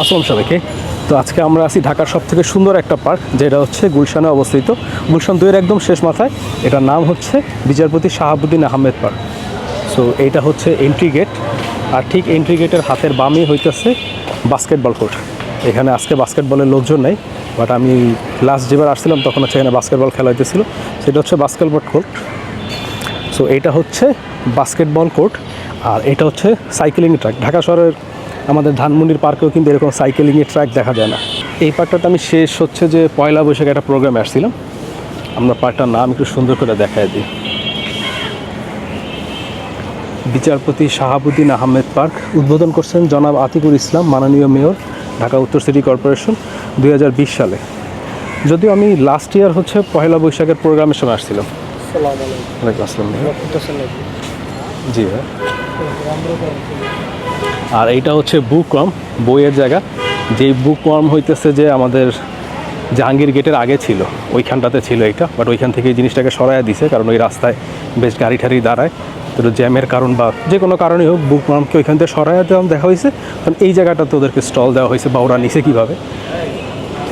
আসসালাম সবাইকে। তো আজকে আমরা আছি ঢাকার সব থেকে সুন্দর একটা পার্ক, যেটা হচ্ছে গুলশানে অবস্থিত। গুলশান দুইয়ের একদম শেষ মাথায়। এটার নাম হচ্ছে বিচারপতি শাহাবুদ্দিন আহমেদ পার্ক। সো এইটা হচ্ছে এন্ট্রি গেট আর ঠিক এন্ট্রি গেটের হাতের বামে হইতেছে বাস্কেটবল কোর্ট এখানে আজকে বাস্কেটবলের লোকজন নেই বাট আমি লাস্ট যেবার আসছিলাম তখন হচ্ছে এখানে বাস্কেটবল খেলা হইতেছিল। সেটা হচ্ছে বাস্কেটবল কোর্ট সো এটা হচ্ছে বাস্কেটবল কোর্ট আর এটা হচ্ছে সাইকেলিং ট্র্যাক ঢাকা শহরের আমাদের ধানমন্ডির পার্কেও কিন্তু এরকম সাইকেলিংয়ের ট্র্যাক দেখা যায় না। এই পার্কটাতে আমি শেষ হচ্ছে যে পয়লা বৈশাখে একটা প্রোগ্রামে আসছিলাম। আমরা পার্কটার নাম একটু সুন্দর করে দেখায় দিই। বিচারপতি শাহাবুদ্দিন আহমেদ পার্ক উদ্বোধন করছেন জনাব আতিকুর ইসলাম মাননীয় মেয়র ঢাকা উত্তর সিটি কর্পোরেশন দুই হাজার বিশ সালে। যদিও আমি লাস্ট ইয়ার হচ্ছে পয়লা বৈশাখের প্রোগ্রামের সময় আসছিলাম। জি ভাই। আর এইটা হচ্ছে বুক ওয়ার্ম বইয়ের জায়গা। যেই বুক ওয়ার্ম হইতেছে যে আমাদের জাহাঙ্গীর গেটের আগে ছিল, ওইখানটাতে ছিল এটা বাট ওইখান থেকে এই জিনিসটাকে সরাইয়া দিছে, কারণ ওই রাস্তায় বেশ গাড়ি টাড়ি দাঁড়ায়। তো জ্যামের কারণ বা যে কোনো কারণে হোক বুক ওয়ার্মকে ওইখান থেকে সরাইয়া দেওয়া দেখা হয়েছে কারণ এই জায়গাটাতে ওদেরকে স্টল দেওয়া হয়েছে বা ওরা নিছে কীভাবে।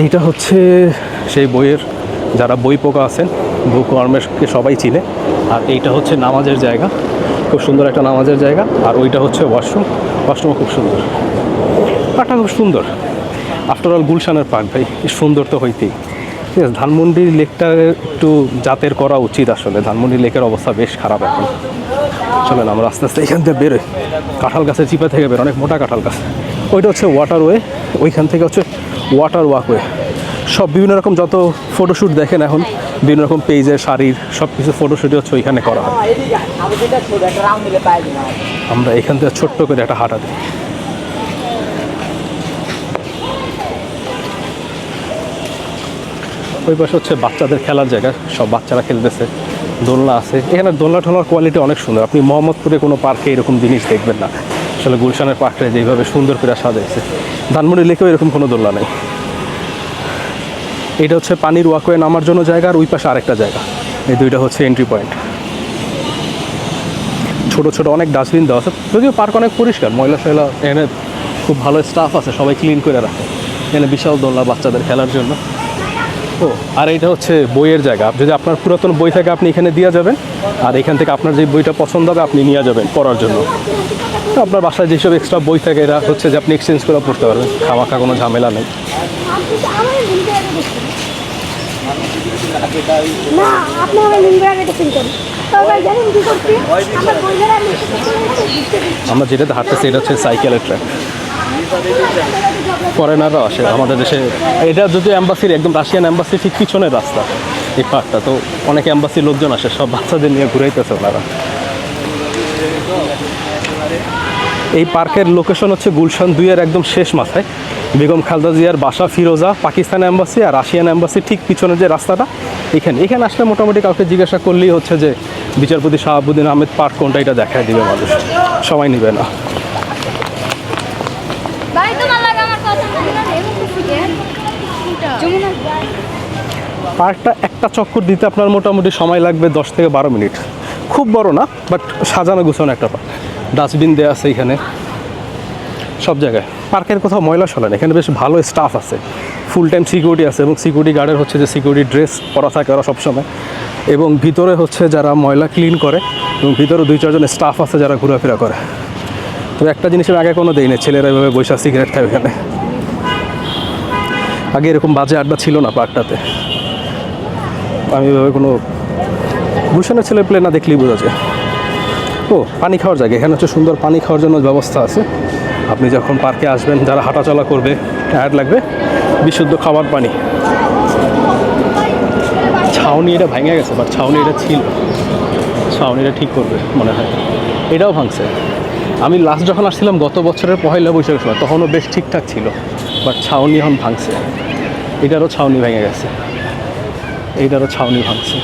এইটা হচ্ছে সেই বইয়ের, যারা বই পোকা আছেন বুক ওয়ার্মেরকে সবাই চিনে। আর এইটা হচ্ছে নামাজের জায়গা। খুব সুন্দর একটা নামাজের জায়গা, আর ওইটা হচ্ছে ওয়াশরুম ওয়াশরুমও খুব সুন্দর। পার্কটা খুব সুন্দর। আফটার অল গুলশানের পার্ক ভাই সুন্দর তো হইতেই। ঠিক আছে, ধানমন্ডি লেকটা একটু জাতের করা উচিত আসলে। ধানমন্ডি লেকের অবস্থা বেশ খারাপ এখন। চলেন, আমরা আস্তে আস্তে এখান থেকে বেরোই। কাঁঠাল গাছের চিপা থেকে বের, অনেক মোটা কাঁঠাল গাছ। ওইটা হচ্ছে ওয়াটারওয়ে ওইখান থেকে হচ্ছে ওয়াটার ওয়াকওয়ে সব বিভিন্ন রকম যত ফটোশ্যুট দেখেন এখন বিভিন্ন রকম পেজের শাড়ির সব কিছু ফটোশ্যুটই হচ্ছে ওইখানে করা হয়। আমরা এখান থেকে ছোট্ট করে একটা হাঁটা দিই ওই পাশে হচ্ছে বাচ্চাদের খেলার জায়গা, সব বাচ্চারা খেলতেছে, দোলনা আছে। এখানে দোলনা ঠোলার কোয়ালিটি অনেক সুন্দর। আপনি মোহাম্মদপুরে কোনো পার্কে এরকম জিনিস দেখবেন না। আসলে গুলশানের পার্কটা যেভাবে সুন্দর করে সাজাইছে। ধানমন্ডি লেকেও এরকম কোনো দোলনা নেই। এটা হচ্ছে পানির ওয়াকওয়ে নামার জন্য জায়গা আর ওই পাশে আরেকটা জায়গা। এই দুইটা হচ্ছে এন্ট্রি পয়েন্ট ছোট ছোট অনেক ডাস্টবিন দেওয়া আছে। যদিও পার্ক অনেক পরিষ্কার, ময়লা ফয়লা এখানে খুব ভালো স্টাফ আছে, সবাই ক্লিন করে রাখে। এখানে বিশাল দোলনা বাচ্চাদের খেলার জন্য। ও, আর এইটা হচ্ছে বইয়ের জায়গা। যদি আপনার পুরাতন বই থাকে, আপনি এখানে দিয়ে যাবেন। আর এখান থেকে আপনার যে বইটা পছন্দ হবে, আপনি নিয়ে যাবেন পড়ার জন্য। আপনার বাসায় যেসব এক্সট্রা বই থাকে, এরা হচ্ছে যে আপনি এক্সচেঞ্জ করে পড়তে পারবেন। খামাখা কোনো ঝামেলা নেই। না আপনি আমরা যেটাতে হাঁটতেছি এটা হচ্ছে সাইকেলের ট্র্যাক ফরেনাররাও আসে আমাদের দেশে। এটা যদি অ্যাম্বাসির একদম রাশিয়ান অ্যাম্বাসি ঠিক পিছনের রাস্তা এই পার্কটা তো অনেক অ্যাম্বাসির লোকজন আসে সব বাচ্চাদের নিয়ে ঘুরাইতেছে ওনারা। এই পার্কের লোকেশন হচ্ছে গুলশান দুইয়ের একদম শেষ মাথায়। বেগম খালদা জিয়ার বাসা ফিরোজা পাকিস্তান অ্যাম্বাসি আর রাশিয়ান অ্যাম্বাসি ঠিক পিছনে যে রাস্তাটা এখানে। এখানে আসলে মোটামুটি কাউকে জিজ্ঞাসা করলেই হচ্ছে যে বিচারপতি শাহাবুদ্দিন আহমেদ পার্ক কোনটা এটা দেখায় দিবে মানুষ। সময় নিবে না। পার্কটা একটা চক্কর দিতে আপনার মোটামুটি সময় লাগবে দশ থেকে বারো মিনিট। খুব বড় না বাট সাজানো গুছানো একটা পার্ক। ডাস্টবিন দেওয়া আছে এখানে। সব জায়গায়। পার্কের কোথাও ময়লা চলে না। এখানে বেশ ভালো স্টাফ আছে। ফুল টাইম সিকিউরিটি আছে এবং সিকিউরিটি গার্ডের হচ্ছে যে সিকিউরিটি ড্রেস পরা থাকে ওরা সবসময়। এবং ভিতরে হচ্ছে যারা ময়লা ক্লিন করে এবং ভিতরে দুই, চারজন স্টাফ আছে যারা ঘোরাফেরা করে। তো একটা জিনিস আমি আগে কোনো দেই না ছেলেরা এভাবে বৈশা সিগারেট খায় ওখানে। আগে এরকম বাজে আড্ডা ছিল না পার্কটাতে। আমি এভাবে কোনো গুলশানের ছেলে প্লে না দেখলেই বোঝা যায়। ও, পানি খাওয়ার জায়গা। এখানে হচ্ছে সুন্দর পানি খাওয়ার জন্য ব্যবস্থা আছে। আপনি যখন পার্কে আসবেন, যারা হাঁটাচলা করবে টায়ার্ড লাগবে, বিশুদ্ধ খাবার পানি। ছাউনি এটা ভেঙে গেছে বাট ছাউনি এটা ছিল। ছাউনি এটা ঠিক করবে, মনে হয়। এটাও ভাঙছে। আমি লাস্ট যখন আসছিলাম, গত বছরের পহেলা বৈশাখের সময়, তখনও বেশ ঠিকঠাক ছিল বাট ছাউনি এখন ভাঙছে। এটারও ছাউনি ভেঙে গেছে। এইটারও ছাউনি ভাঙছে।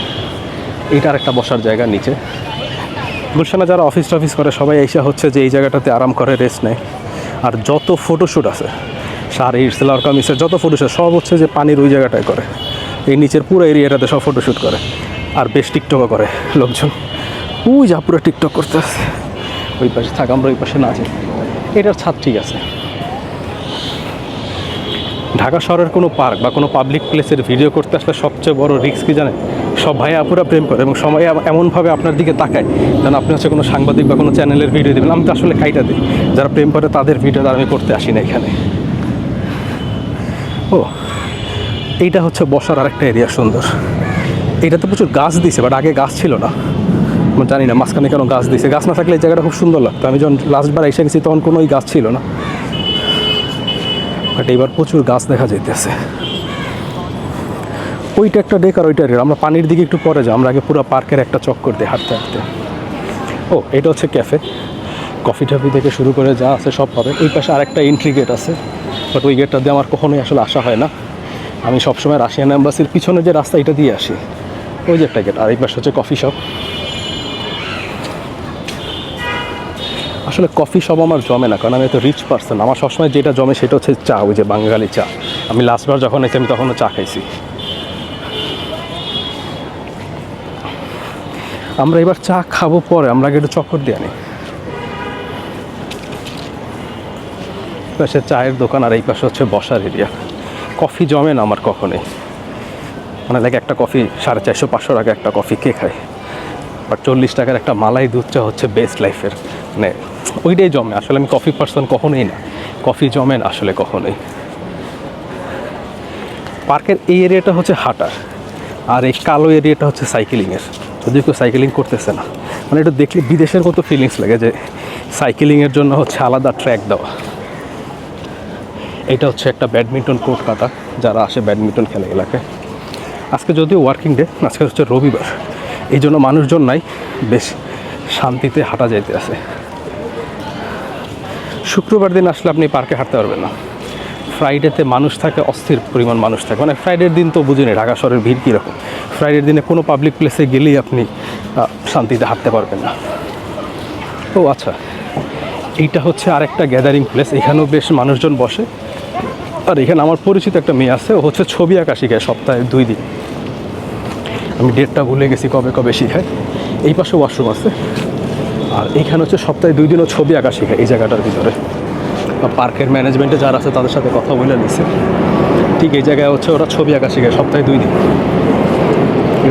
এইটার একটা বসার জায়গা নিচে। গুলশানে যারা অফিস টফিস করে, সবাই এসে হচ্ছে যে এই জায়গাটাতে আরাম করে রেস্ট নেয়। আর যত ফটোশ্যুট আছে শাড়ির সেলার কামিসের যত ফটোশ্যুট সব হচ্ছে যে পানির ওই জায়গাটায় করে। এই নিচের পুরো এরিয়াটাতে সব ফটোশ্যুট করে। আর বেশ টিকটকও করে লোকজন। ওই যা পুরো টিকটক করতে ওই পাশে থাক, আমরা ওই পাশে না আছি এটার ছাদ ঠিক আছে। ঢাকা শহরের কোনো পার্ক বা কোনো পাবলিক প্লেসের ভিডিও করতে আসলে সবচেয়ে বড় রিস্ক কি জানেন? সব ভাই আপুরা প্রেম করে এবং সময় এমনভাবে আপনার দিকে তাকায় যেন আপনি হচ্ছে কোনো সাংবাদিক বা কোনো চ্যানেলের ভিডিও দেবেন। আমি তো আসলে কাইটা দিই। যারা প্রেম করে তাদের ভিডিও আমি করতে আসি না এখানে। ও, এইটা হচ্ছে বসার আরেকটা এরিয়া সুন্দর। এইটাতে প্রচুর গাছ দিছে বাট আগে গাছ ছিল না। জানি না, মাঝখানে কেন গাছ দিছে। গাছ না থাকলে এই জায়গাটা খুব সুন্দর লাগতো। আমি যখন লাস্টবার এসে গেছি তখন কোনোই গাছ ছিল না। বাট এবার প্রচুর গাছ দেখা যাইতেছে। ওইটা একটা ডেক আর ওইটা আমরা পানির দিকে একটু পরে যাই আমরা আগে পুরো পার্কের একটা চক্কর দিই হাঁটতে হাঁটতে। ও, এটা হচ্ছে ক্যাফে। কফি টফি থেকে শুরু করে যা আছে সব পাবে। ওই পাশে আরেকটা এন্ট্রি গেট আছে বাট ওই গেটটা দিয়ে আমার কখনোই আসলে আসা হয় না। আমি সবসময় রাশিয়ান অ্যাম্বাসির পিছনে যে রাস্তা, এটা দিয়ে আসি। ওই যে একটা গেট আর এই পাশে হচ্ছে কফি শপ আসলে কফি সব আমার জমে না, কারণ আমি তো রিচ পার্সন আমার সবসময় যেটা জমে সেটা হচ্ছে চা, ওই যে বাঙালি চা। আমি লাস্টবার যখন এসে আমি তখনও চা খাইছি। আমরা এবার চা খাব পরে, আমরা আগে একটু চক্কর দিয়ে আনি। পাশে চায়ের দোকান আর এই পাশে হচ্ছে বসার এরিয়া কফি জমে না আমার কখনোই। মানে লাগে একটা কফি সাড়ে চারশো, পাঁচশো টাকা একটা কফি কে খায়? বাট চল্লিশ টাকার একটা মালাই দুধ চা হচ্ছে বেস্ট লাইফের মানে ওইটাই জমে। আসলে আমি কফি পার্সন কখনোই না। কফি জমে না আসলে কখনোই। পার্কের এই এরিয়াটা হচ্ছে হাঁটার। আর এই কালো এরিয়াটা হচ্ছে সাইকেলিংয়ের যদিও কেউ সাইকেলিং করতেছে না। মানে এটা দেখলে বিদেশের মতো ফিলিংস লাগে যে সাইকেলিংয়ের জন্য হচ্ছে আলাদা ট্র্যাক দেওয়া। এটা হচ্ছে একটা ব্যাডমিন্টন কোর্ট কাটা। যারা আসে ব্যাডমিন্টন খেলে এলাকায়। আজকে যদিও ওয়ার্কিং ডে আজকে হচ্ছে রবিবার। এই জন্য মানুষজন নাই, বেশ শান্তিতে হাঁটা যাইতে আছে। শুক্রবার দিন আসলে আপনি পার্কে হাঁটতে পারবেন না। ফ্রাইডেতে মানুষ থাকে, অস্থির পরিমাণ মানুষ থাকে। মানে ফ্রাইডের দিন তো বুঝিনি, ঢাকা শহরের ভিড় কীরকম। ফ্রাইডের দিনে কোনো পাবলিক প্লেসে গেলেই আপনি শান্তিতে হাঁটতে পারবেন না। ও আচ্ছা এইটা হচ্ছে আরেকটা গ্যাদারিং প্লেস এখানেও বেশ মানুষজন বসে। আর এখানে আমার পরিচিত একটা মেয়ে আছে, ও হচ্ছে ছবি আঁকা শিখায় সপ্তাহে দুই দিন। আমি ডেটটা ভুলে গেছি কবে কবে শিখায়। এই পাশে ওয়াশরুম আছে। আর এইখানে হচ্ছে সপ্তাহে দুই দিনও ছবি আঁকা শেখায় এই জায়গাটার ভিতরে। পার্কের ম্যানেজমেন্টে যারা আছে তাদের সাথে কথা বলে নিছে। ঠিক এই জায়গায় হচ্ছে ওরা ছবি আঁকা শেখায় সপ্তাহে দুই দিন।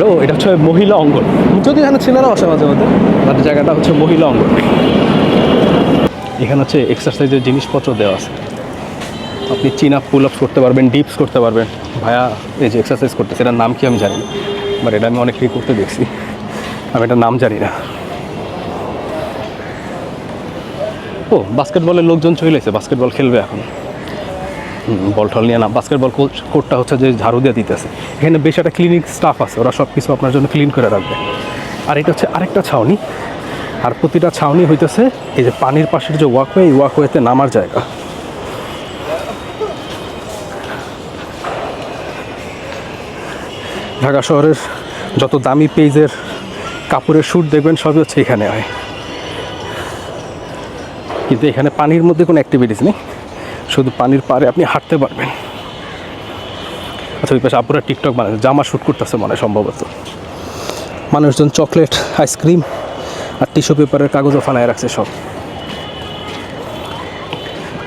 ও, এটা হচ্ছে মহিলা অঙ্গন। যদি এখানে ছেলেরাও আসে মাঝে মাঝে বাট জায়গাটা হচ্ছে মহিলা অঙ্গন। এখানে হচ্ছে এক্সারসাইজের জিনিসপত্র দেওয়া আছে। আপনি চিন আপ পুল আপ করতে পারবেন ডিপস করতে পারবেন। ভায়া এই যে এক্সারসাইজ করতেছে, এটার নাম কি আমি জানি না। বাট এটা আমি অনেকেই করতে দেখছি। আমি এটার নাম জানি না। ও বাস্কেটবলের লোকজন চলে এসে বাস্কেটবল খেলবে এখন। বল টল নিয়ে না বাস্কেটবল কোচ কোর্টটা হচ্ছে যে ঝাড়ু দিয়ে দিতেছে। এখানে বেশ একটা ক্লিনিক স্টাফ আছে, ওরা সব কিছু আপনার জন্য ক্লিন করে রাখবে। আর এটা হচ্ছে আরেকটা ছাউনি। আর প্রতিটা ছাউনি হইতেছে, এই যে পানির পাশের যে ওয়াকওয়ে এই ওয়াকওয়েতে নামার জায়গা। ঢাকা শহরের যত দামি পেজের কাপড়ের শ্যুট দেখবেন, সবই হচ্ছে এখানে হয়। কিন্তু এখানে পানির মধ্যে কোনো অ্যাক্টিভিটিস নেই। শুধু পানির পাড়ে আপনি হাঁটতে পারবেন। আচ্ছা ওই পাশে আপুরা টিকটক বানাচ্ছে, জামা শ্যুট করতেছে মনে সম্ভবত। মানুষজন চকলেট, আইসক্রিম আর টিস্যু পেপারের কাগজও ফানায় রাখছে সব।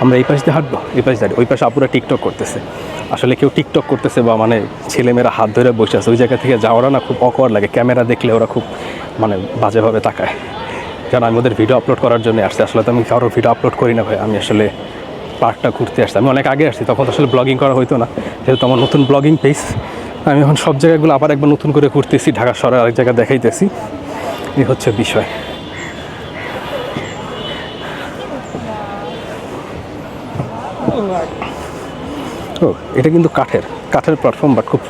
আমরা এই পাশ দিয়ে হাঁটবো, এই পাশ দাঁড়িয়ে, ওই পাশে আপুরা টিকটক করতেছে। আসলে কেউ টিকটক করতেছে বা মানে ছেলেমেয়েরা হাত ধরে বসে আছে, ওই জায়গা থেকে যাওয়ারা না খুব অকওয়ার্ড লাগে। ক্যামেরা দেখলে ওরা খুব মানে বাজেভাবে তাকায়। কারণ আমি ওদের ভিডিও আপলোড করার জন্য আসছি। আসলে তো আমি কারোর ভিডিও আপলোড করি না ভাই। আমি আসলে পার্কটা ঘুরতে আসছি। আমি অনেক আগে আসছি, তখন তো আসলে ব্লগিং করা হতো না। যেহেতু আমার নতুন ব্লগিং পেজ আমি এখন সব জায়গাগুলো আবার একবার নতুন করে ঘুরতেছি। ঢাকা শহরে আরেক জায়গায় দেখাইতেছি। এই হচ্ছে বিষয়। ও এটা কিন্তু কাঠের কাঠের প্ল্যাটফর্ম বাট খুব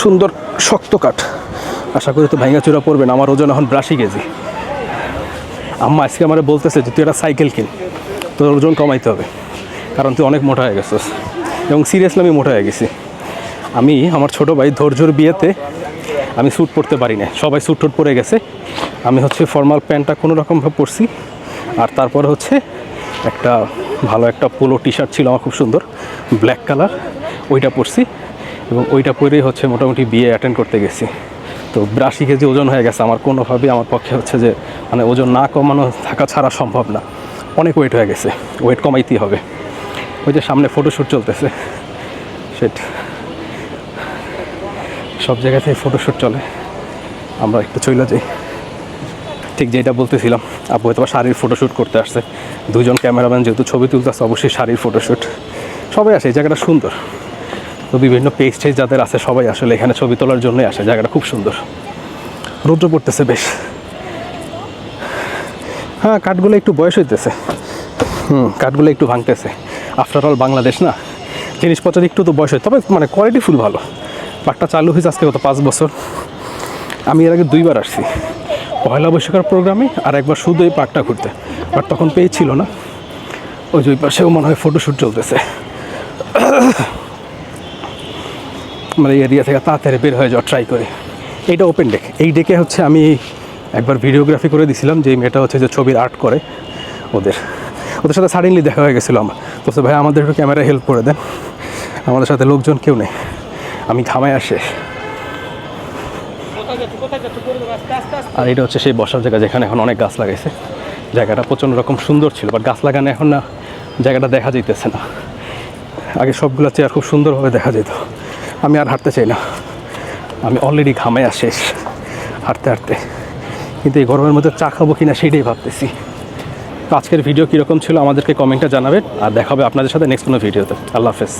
সুন্দর, শক্ত কাঠ। আশা করি তো ভাঙা চূড়া পড়বে না, আমার ওজন এখন ব্রাশি কেজি। আম্মা আজকে আমার বলতেছে যে, তুই একটা সাইকেল কিন, তোর ওজন কমাইতে হবে, কারণ তুই অনেক মোটা হয়ে গেছিস। এবং সিরিয়াসলি আমি মোটা হয়ে গেছি। আমি, আমার ছোট ভাই ধৈর্যর বিয়েতে আমি স্যুট পরতে পারি না সবাই স্যুট টুট পরে গেছে। আমি হচ্ছে ফর্মাল প্যান্টটা কোনো রকমভাবে পরছি, আর তারপরে হচ্ছে একটা ভালো একটা পোলো টি শার্ট ছিল, আমার খুব সুন্দর ব্ল্যাক কালার ওইটা পরছি এবং ওইটা পরেই হচ্ছে মোটামুটি বিয়ে অ্যাটেন্ড করতে গেছি। তো বিরাশি কেজি ওজন হয়ে গেছে, আমার কোনোভাবেই আমার পক্ষে হচ্ছে যে মানে ওজন না কমানো, থাকা ছাড়া সম্ভব না। অনেক ওয়েট হয়ে গেছে ওয়েট কমাইতেই হবে। ওই যে সামনে ফটোশ্যুট চলতেছে সেট সব জায়গাতে ফটোশ্যুট চলে। আমরা একটু চলে যাই। ঠিক যেটা বলতেছিলাম, আপু হয়তো শাড়ির ফটোশ্যুট করতে আসছে। দুজন ক্যামেরাম্যান যেহেতু ছবি তুলতে আসছে অবশ্যই শাড়ির ফটোশ্যুট সবাই আসে, এই জায়গাটা সুন্দর। তো বিভিন্ন পেজ টেজ যাদের আছে, সবাই আসলে এখানে ছবি তোলার জন্যই আসে, জায়গাটা খুব সুন্দর। রৌদ্র পড়তেছে বেশ। হ্যাঁ কাঠগুলো একটু বয়স হইতেছে। হুম, কাঠগুলো একটু ভাঙতেছে। আফটার অল বাংলাদেশ না? জিনিসপত্রের একটু তো বয়স হয়, তবে মানে কোয়ালিটি ফুল ভালো। পার্কটা চালু হয়েছে আজকে গত পাঁচ বছর। আমি এর আগে দুইবার আসছি। পয়লা বৈশাখের প্রোগ্রামে আর একবার শুধু এই পার্কটা ঘুরতে। বাট তখন পেয়েছিল না। ওই যে ওই পাশেও মনে হয় ফটোশ্যুট চলতেছে। মানে এরিয়া থেকে তাড়াতাড়ি বের হয়ে যাওয়া ট্রাই করি। এইটা ওপেন ডেক এই ডেকে হচ্ছে আমি একবার ভিডিওগ্রাফি করে দিছিলাম যে মেয়েটা হচ্ছে যে ছবির আর্ট করে ওদের। ওদের সাথে সাডেনলি দেখা হয়ে গেছিল আমার। তো ভাই আমাদের একটু ক্যামেরা হেল্প করে দেন। আমাদের সাথে লোকজন কেউ নেই। আমি ঘামায় আসে। আর এটা হচ্ছে সেই বসার জায়গা যেখানে এখন অনেক গাছ লাগাইছে। জায়গাটা প্রচণ্ড রকম সুন্দর ছিল বাট গাছ লাগানো এখন না, জায়গাটা দেখা যাইতেছে না। আগে সবগুলো চেয়ার খুব সুন্দরভাবে দেখা যেত। আমি আর হাঁটতে চাই না। আমি অলরেডি ঘামায় শেষ, হাঁটতে হাঁটতে। কিন্তু এই গরমের মধ্যে চা খাব কিনা সেটাই ভাবতেছি। আজকের ভিডিও কীরকম ছিল আমাদেরকে কমেন্টটা জানাবেন, আর দেখাবে আপনাদের সাথে নেক্সট কোনো ভিডিওতে আল্লাহ হাফেজ।